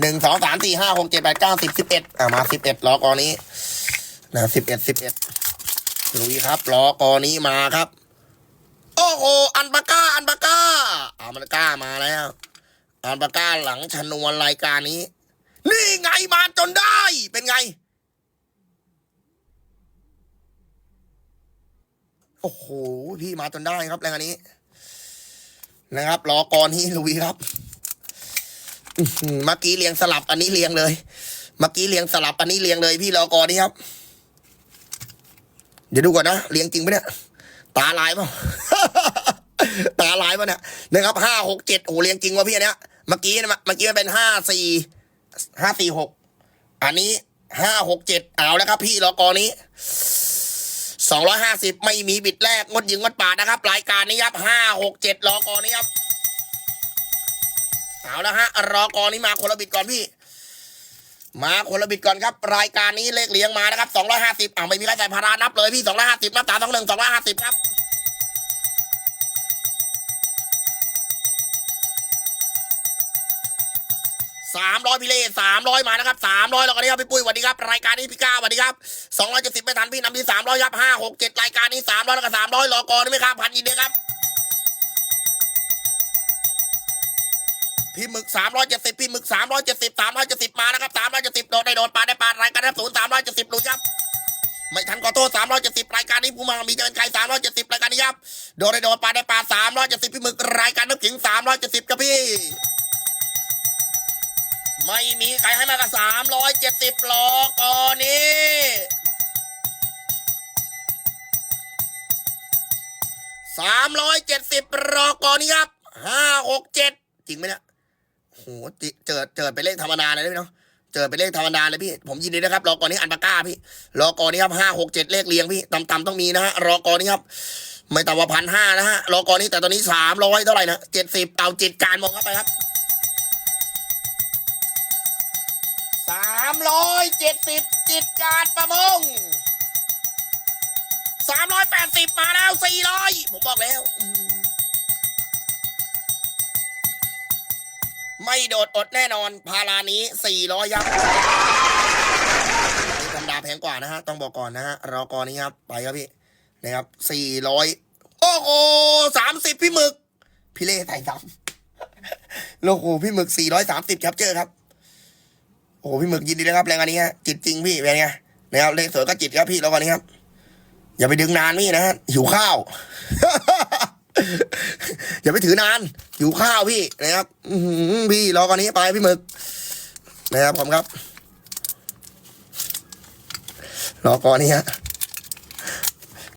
หนึ่งสองสามสี่ห้าหกเจ็ดแปดเก้าสิบสิบเอ็ดอ่ามาสิบเอ็ดล้อกอนี้นะสิบเอ็ดสิบเอ็ดลุยครับล้อกอนี้มาครับ โอ้โหอันปาก้า อันปาก้าอันปาก้ามาแล้ว อันปาก้าหลังชนวนรายการนี้ นี่ไงมาจนได้เป็นไง โอ้โหพี่มาจนได้ครับแรงอันนี้ นะครับรอกรที่ลุยครับ เมื่อกี้เรียงสลับอันนี้เรียงเลย เมื่อกี้เรียงสลับอันนี้เรียงเลยพี่รอกรนี่ครับ เดี๋ยวดูก่อนนะเรียงจริงปะเนี่ย ตาลายปล่าตาลายปะเนี่ยนะครับห้าหกเจ็ดโอ้เรียงจริงวะพี่อันเนี้ยเมื่อกี้นะเมื่อกี้มันเป็นห้าสี่ห้าสี่หกอันนี้ห้าหกเจ็ดเอาแล้วครับพี่รอกรนี้สองร้อยห้าสิบไม่มีบิดแรกงดยิงงดปาดนะครับ รายการนี้ครับห้าหกเจ็ดรอกรนี้ครับ เอาแล้วฮะ รอกรนี้มาคนละบิดก่อนพี่ มาคนละบิดก่อนครับ รายการนี้เลขเลี้ยงมานะครับสองร้อยห้าสิบอ่าไม่มีใครใส่พารานับเลยพี่สองร้อยห้าสิบนับสามสองหนึ่งสองร้อยห้าสิบครับสามร้อยพี่เล่สามร้อยมานะครับสามร้อยแล้วก็นี่ครับพี่ปุ้ยสวัสดีครับรายการนี้พี่ก้าสวัสดีครับสองร้อยเจ็ดสิบไม่ทันพี่นำที่สามร้อยครับห้าหกเจ็ดรายการนี้สามร้อยแล้วก็สามร้อยรอกอนี่ไหมครับพันยินดีครับ พี่หมึกสามร้อยเจ็ดสิบพี่หมึกสามร้อยเจ็ดสิบสามร้อยเจ็ดสิบมานะครับสามร้อยเจ็ดสิบโดนได้โดนปาได้ปารายการนับศูนย์สามร้อยเจ็ดสิบลุยครับไม่ทันขอโทษสามร้อยเจ็ดสิบรายการนี้ผู้มามีเดินใครสามร้อยเจ็ดสิบรายการนี้ครับ โดนได้โดนปาได้ปาสามร้อยเจ็ดสิบพี่หมึกรายการนึกถึงสามร้อยเจ็ดสิบครับพี่ ไม่มีใครให้มากกว่าสามร้อยเจ็ดสิบหรอกตอนนี้สามร้อยเจ็ดสิบรอกอนี้ครับห้าหกเจ็ดจริงไหมเนี่ย โหเจอเจอเป็นเลขธรรมดาเลยพี่เนาะเจอเป็นเลขธรรมดาเลยพี่ ผมยินดีนะครับ รอกอนี้อันปาก้าพี่ รอกอนี้ครับห้าหกเจ็ดเลขเรียงพี่ต่ำๆต้องมีนะฮะ รอกอนี้ครับ ไม่ต่ำกว่าพันห้านะฮะ รอกอนี้แต่ตอนนี้สามร้อยเท่าไหร่นะเจ็ดสิบเอาจิตการมองเข้าไปครับสามร้อยเจ็ดสิบจิตการประมงสามร้อยแปดสิบมาแล้วสี่ร้อยผมบอกแล้วอืม ไม่โดดอดแน่นอน พารานี้สี่ร้อยยับธรรมดาแพงกว่านะฮะ ต้องบอกก่อนนะฮะ รอกอนี้ครับ ไปครับพี่ นะครับสี่ร้อยโอ้โหสามสิบพี่หมึก พี่เล่ไต่ดำโลโก้พี่หมึกสี่ร้อยสามสิบครับเจอครับโอ้โหพี่หมึกยินดีนะครับแรงอันนี้ฮะจิตจริงพี่เป็นไงนะครับเลขสวยก็จิตครับพี่แล้วกันนี้ครับ อย่าไปดึงนานพี่นะฮะหิวข้าว อย่าไปถือนานหิวข้าวพี่นะครับพี่รอกันนี้ไปพี่หมึกนะครับผมครับ รอก่อนนี้ฮะ